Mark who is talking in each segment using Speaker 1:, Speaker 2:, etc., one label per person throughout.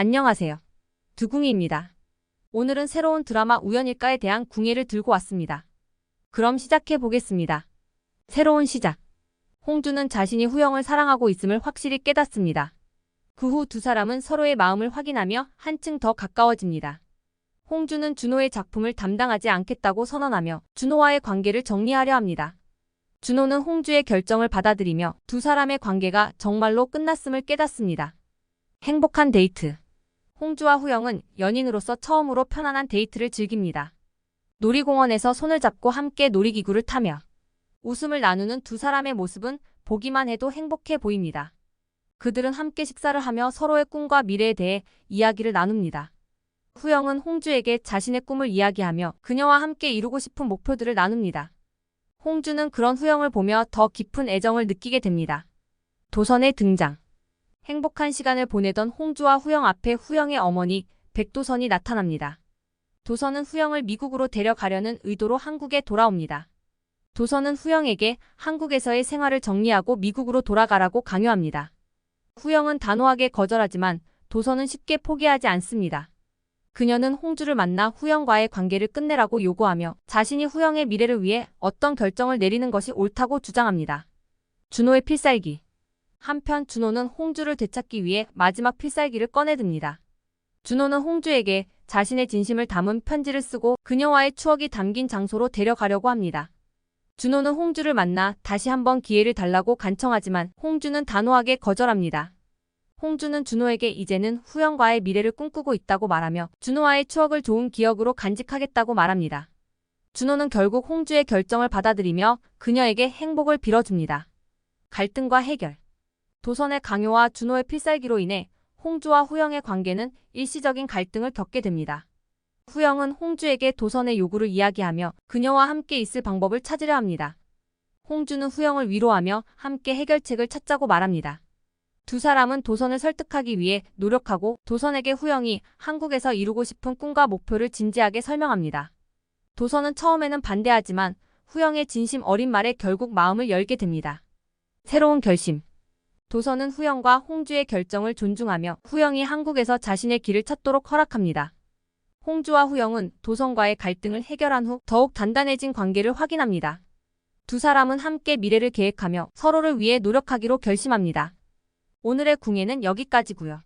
Speaker 1: 안녕하세요. 두궁이입니다. 오늘은 새로운 드라마 우연일까에 대한 궁예를 들고 왔습니다. 그럼 시작해 보겠습니다. 새로운 시작. 홍주는 자신이 후영을 사랑하고 있음을 확실히 깨닫습니다. 그 후 두 사람은 서로의 마음을 확인하며 한층 더 가까워집니다. 홍주는 준호의 작품을 담당하지 않겠다고 선언하며 준호와의 관계를 정리하려 합니다. 준호는 홍주의 결정을 받아들이며 두 사람의 관계가 정말로 끝났음을 깨닫습니다. 행복한 데이트. 홍주와 후영은 연인으로서 처음으로 편안한 데이트를 즐깁니다. 놀이공원에서 손을 잡고 함께 놀이기구를 타며 웃음을 나누는 두 사람의 모습은 보기만 해도 행복해 보입니다. 그들은 함께 식사를 하며 서로의 꿈과 미래에 대해 이야기를 나눕니다. 후영은 홍주에게 자신의 꿈을 이야기하며 그녀와 함께 이루고 싶은 목표들을 나눕니다. 홍주는 그런 후영을 보며 더 깊은 애정을 느끼게 됩니다. 도선의 등장. 행복한 시간을 보내던 홍주와 후영 앞에 후영의 어머니 백도선이 나타납니다. 도선은 후영을 미국으로 데려가려는 의도로 한국에 돌아옵니다. 도선은 후영에게 한국에서의 생활을 정리하고 미국으로 돌아가라고 강요합니다. 후영은 단호하게 거절하지만 도선은 쉽게 포기하지 않습니다. 그녀는 홍주를 만나 후영과의 관계를 끝내라고 요구하며 자신이 후영의 미래를 위해 어떤 결정을 내리는 것이 옳다고 주장합니다. 준호의 필살기. 한편 준호는 홍주를 되찾기 위해 마지막 필살기를 꺼내듭니다. 준호는 홍주에게 자신의 진심을 담은 편지를 쓰고 그녀와의 추억이 담긴 장소로 데려가려고 합니다. 준호는 홍주를 만나 다시 한번 기회를 달라고 간청하지만 홍주는 단호하게 거절합니다. 홍주는 준호에게 이제는 후영과의 미래를 꿈꾸고 있다고 말하며 준호와의 추억을 좋은 기억으로 간직하겠다고 말합니다. 준호는 결국 홍주의 결정을 받아들이며 그녀에게 행복을 빌어줍니다. 갈등과 해결. 도선의 강요와 준호의 필살기로 인해 홍주와 후영의 관계는 일시적인 갈등을 겪게 됩니다. 후영은 홍주에게 도선의 요구를 이야기하며 그녀와 함께 있을 방법을 찾으려 합니다. 홍주는 후영을 위로하며 함께 해결책을 찾자고 말합니다. 두 사람은 도선을 설득하기 위해 노력하고 도선에게 후영이 한국에서 이루고 싶은 꿈과 목표를 진지하게 설명합니다. 도선은 처음에는 반대하지만 후영의 진심 어린 말에 결국 마음을 열게 됩니다. 새로운 결심. 도선은 후영과 홍주의 결정을 존중하며 후영이 한국에서 자신의 길을 찾도록 허락합니다. 홍주와 후영은 도선과의 갈등을 해결한 후 더욱 단단해진 관계를 확인합니다. 두 사람은 함께 미래를 계획하며 서로를 위해 노력하기로 결심합니다. 오늘의 궁예는 여기까지고요.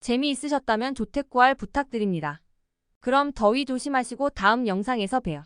Speaker 1: 재미있으셨다면 조택구알 부탁드립니다. 그럼 더위 조심하시고 다음 영상에서 봬요.